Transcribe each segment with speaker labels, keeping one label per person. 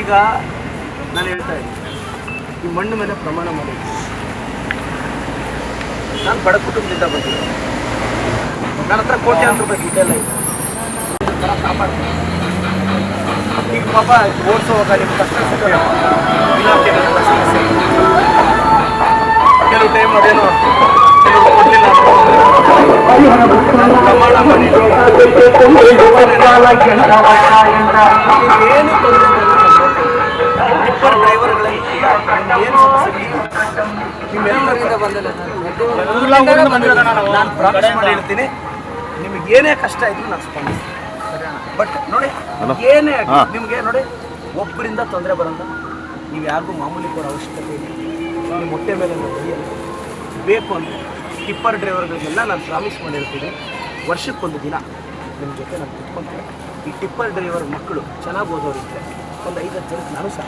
Speaker 1: ಈಗ ನಾನು ಹೇಳ್ತಾ ಇದ್ದೀನಿ. ಈ ಮಣ್ಣು ಮೇಲೆ ಪ್ರಮಾಣ ಮಾಡಿ. ನಾನು ಬಡ ಕುಟುಂಬದಿಂದ ಬಂದಿದ್ದೆ ನನ್ನ ಹತ್ರ ಕೋಟ್ಯಾಂತರ ರೂಪಾಯಿ ಇದೆಲ್ಲ ಇದೆ ಈಗ ಪಾಪ ಓಡಿಸುವಾಗ ನಿಮ್ಮ ಕಷ್ಟ ಸಿಗಲ್ಲ ಇಲಾಖೆ ಕೆಲವು ಟೈಮ್ ಅದೇನೋ ಡ್ರೈವರ್ಗಳಲ್ಲಿ ಏನು ನಾನು ಏನೇ ಕಷ್ಟ ಇದ್ರು ನಾನು ಸ್ಪಂದಿಸ್ತೀನಿ ಬಟ್ ನೋಡಿ ಏನೇ ನಿಮ್ಗೆ ನೋಡಿ ಒಬ್ಬರಿಂದ ತೊಂದರೆ ಬರಲ್ಲ ನೀವು ಯಾರಿಗೂ ಮಾಮೂಲಿ ಕೊಡೋ ಅವಶ್ಯಕತೆ ಇಲ್ಲ ಮೊಟ್ಟೆ ಮೇಲೆ ಬೇಕು ಅಂದರೆ ಟಿಪ್ಪರ್ ಡ್ರೈವರ್ಗಳಿಗೆಲ್ಲ ನಾನು ಪ್ರಾಮಿಸ್ ಮಾಡಿರ್ತೀನಿ. ವರ್ಷಕ್ಕೊಂದು ದಿನ. ನಿಮ್ಮ ಜೊತೆ ನಾನು ಕುತ್ಕೊಂತಾರೆ ಈ ಟಿಪ್ಪರ್ ಡ್ರೈವರ್ ಮಕ್ಕಳು ಚೆನ್ನಾಗಿ ಓದೋರಿದ್ದರೆ ಒಂದು ಐದು ಹತ್ತು ಜನಕ್ಕೆ ನಾನು ಸಹ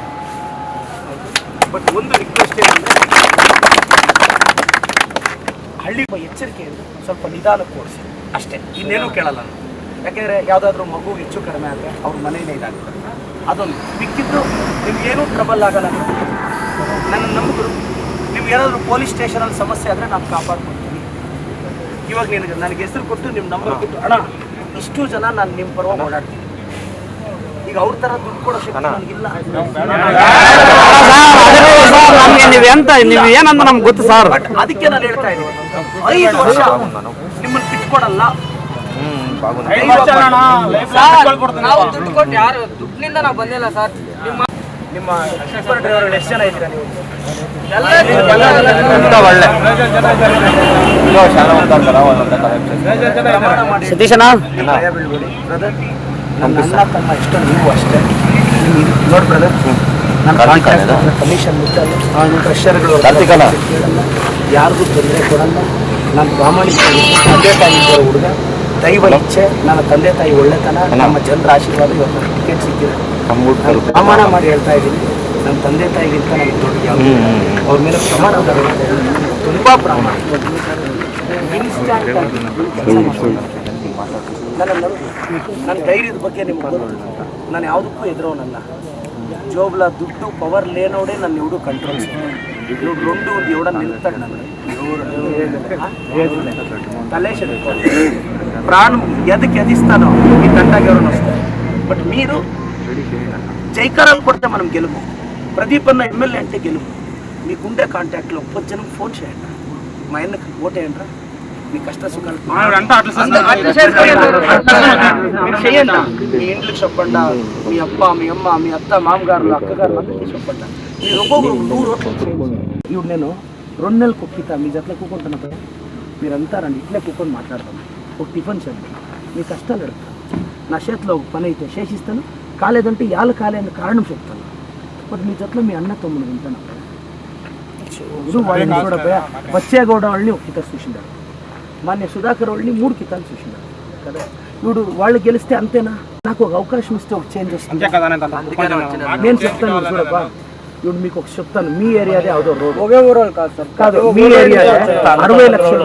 Speaker 1: ಬಟ್ ಒಂದು ರಿಕ್ವೆಸ್ಟ್ ಏನಂದರೆ ಹಳ್ಳಿ ಎಚ್ಚರಿಕೆಯಿಂದ ಸ್ವಲ್ಪ ನಿಧಾನಕ್ಕೆ ಓಡಿಸಿ ಅಷ್ಟೇ ಇನ್ನೇನು ಕೇಳಲ್ಲ ನಾನು. ಯಾಕೆಂದರೆ ಯಾವುದಾದ್ರೂ ಮಗು ಹೆಚ್ಚು ಕಡಿಮೆ ಆದರೆ ಅವ್ರ ಮನೇನೇ ಇದಾಗುತ್ತೆ ಅದೊಂದು. ಮಿಕ್ಕಿದ್ದು ನಿಮ್ಗೇನೂ ಟ್ರಬಲ್ ಆಗಲ್ಲ ನನ್ನ ನಂಬಿದ್ರು ನಿಮ್ಗೆ ಏನಾದರೂ ಪೊಲೀಸ್ ಸ್ಟೇಷನಲ್ಲಿ ಸಮಸ್ಯೆ ಆದರೆ ನಾನು ಕಾಪಾಡ್ಕೊಡ್ತೀನಿ. ಇವಾಗ ನಿನಗೆ ನನಗೆ ಹೆಸರು ಕೊಟ್ಟು ನಿಮ್ಮ ನಂಬರ್ ಕೊಟ್ಟು ಅಣ್ಣ ಇಷ್ಟು ಜನ ನಾನು ನಿಮ್ಮ ಪರವಾಗಿ ಓಡಾಡ್ತೀನಿ. ಈಗ ಅವ್ರ ತರ ದುಡ್ಡು ಕೊಡೋ ಶಕ್ತಿ ನನಗಿಲ್ಲ.
Speaker 2: ನಮ್ಗೆ ನೀವ್ ಎಂತ ನೀವು ಏನಂತ ನಮ್ಗೆ ಗೊತ್ತು ಸರ್
Speaker 1: ಬಟ್ ಅದಕ್ಕೆ ನಾನು ಹೇಳ್ತಾ ಇದ್ದೀನಿ ಐದು ವರ್ಷ ನಿಮ್ಮನ್ನು ಬಿಟ್ಕೊಡಲ್ಲ
Speaker 3: ನಾವು ದುಡ್ಡು ಕೊಟ್ಟು ಯಾರು ದುಡ್ಡಿನಿಂದ ನಾವು ಬಂದಿಲ್ಲ ಸರ್ ನಿಮ್ಮ
Speaker 1: ನಿಮ್ಮ ಡ್ರೈವರ್ಗಳು ಎಷ್ಟು ಜನ ಇದ್ದೀರಾ ನೀವು? ನನ್ನ ತಮ್ಮ ಇಷ್ಟ ನೀವು ಅಷ್ಟೇ. ನೋಡಿ ಬ್ರದರ್ ನನ್ನ ಕಮಿಷನ್ ಯಾರಿಗೂ ತೊಂದರೆ ಕೊಡಲ್ಲ. ನಾನು ಪ್ರಾಮಾಣಿಕ ತಂದೆ ತಾಯಿ ಇಬ್ಬರು ಹುಡುಗ. ದೈವ ಇಚ್ಛೆ ನನ್ನ ತಂದೆ ತಾಯಿ ಒಳ್ಳೆತನ ನಮ್ಮ ಜನರ ಆಶೀರ್ವಾದ ಇವತ್ತು ನನಗೆ ಟಿಕೆಟ್ ಸಿಕ್ಕಿದೆ ನಾನು ಪ್ರಮಾಣ ಮಾಡಿ ಹೇಳ್ತಾ ಇದ್ದೀನಿ ನನ್ನ ತಂದೆ ತಾಯಿಗಿಂತ ನನಗೆ ದೊಡ್ಡ ಯಾವುದು ಇಲ್ಲ. ಅವ್ರ ಮೇಲೆ ಪ್ರಮಾಣ ಮಾಡಿ ಹೇಳ್ತಾ ಇದ್ದೀನಿ ತುಂಬ ಪ್ರಾಮಾಣಿಕ ಇನ್ಸ್ಟ್ಯಾಂಟ್ ಆಗಿ ಕೆಲಸ ಮಾಡ್ಕೊಂಡು ನನ್ನ ನನ್ನ ಧೈರ್ಯದ ಬಗ್ಗೆ ನಿಮ್ಗೆ ಗೊತ್ತು ನಾನು ಯಾವುದಕ್ಕೂ ಎದುರೋನಲ್ಲ ಜೋಬ್ಲ ದುಡ್ಡು ಪವರ್ లేనోడే నన్ను ఎవడు కంట్రోల్ నువ్వు రెండు ఎవడ నిలుతాడు నన్ను తలేసాడు ప్రాణం ఎదకి ఎదిస్తానో ఈ తంటాకి ఎవరైనా వస్తారు. బట్ మీరు జైకారాలు కొడితే మనం గెలుము. ప్రదీప్ అన్న ఎమ్మెల్యే అంటే గెలుము. మీకుండే కాంటాక్ట్లో ఒక్క జనం ఫోన్ చేయండి. మా ఆయనకి ఓటేయండి మీ కష్ట సుఖాలు చేయండి. మీ ఇంట్లోకి చెప్పండి. మీ అప్ప మీ అమ్మ మీ అత్త మామగారులు అక్కగారులు అందరికీ చెప్పండి. మీరు ఒక్కొక్కరు నూరు రోట్లు ఇప్పుడు నేను రెండు నెలలు కుక్కితా. మీ జట్లో కూకుంటున్నా మీరంతా రండి. ఇట్లే కూకొని మాట్లాడతాం ఒక టిఫిన్ చేయండి మీ కష్టాలు అడుగుతాను నా చేతిలో ఒక పని అయితే చేసిస్తాను. కాలేదంటే యాల కాలేని కారణం చెప్తాను. బట్ మీ జట్లో మీ అన్న తమ్ముడు వింటాను. వాళ్ళని చూడబోయా. బచ్చేగౌడ వాళ్ళని ఒక కిత చూసిండారు. మాన్య సుధాకర్ వాళ్ళని మూడు కితాలు చూసిండారు. కదా? ఇప్పుడు వాళ్ళు గెలిస్తే అంతేనా? నాకు ఒక అవకాశం ఇస్తే ఒక చేంజ్ వస్తుంది? నేను చెప్తాను చూడబ్బా ఇప్పుడు మీకు ఒక చెప్తాను. మీ ఏరియాదే అవుదో రోడ్
Speaker 3: కాదు సార్.
Speaker 1: కాదు మీ ఏరియా అరవై లక్షల.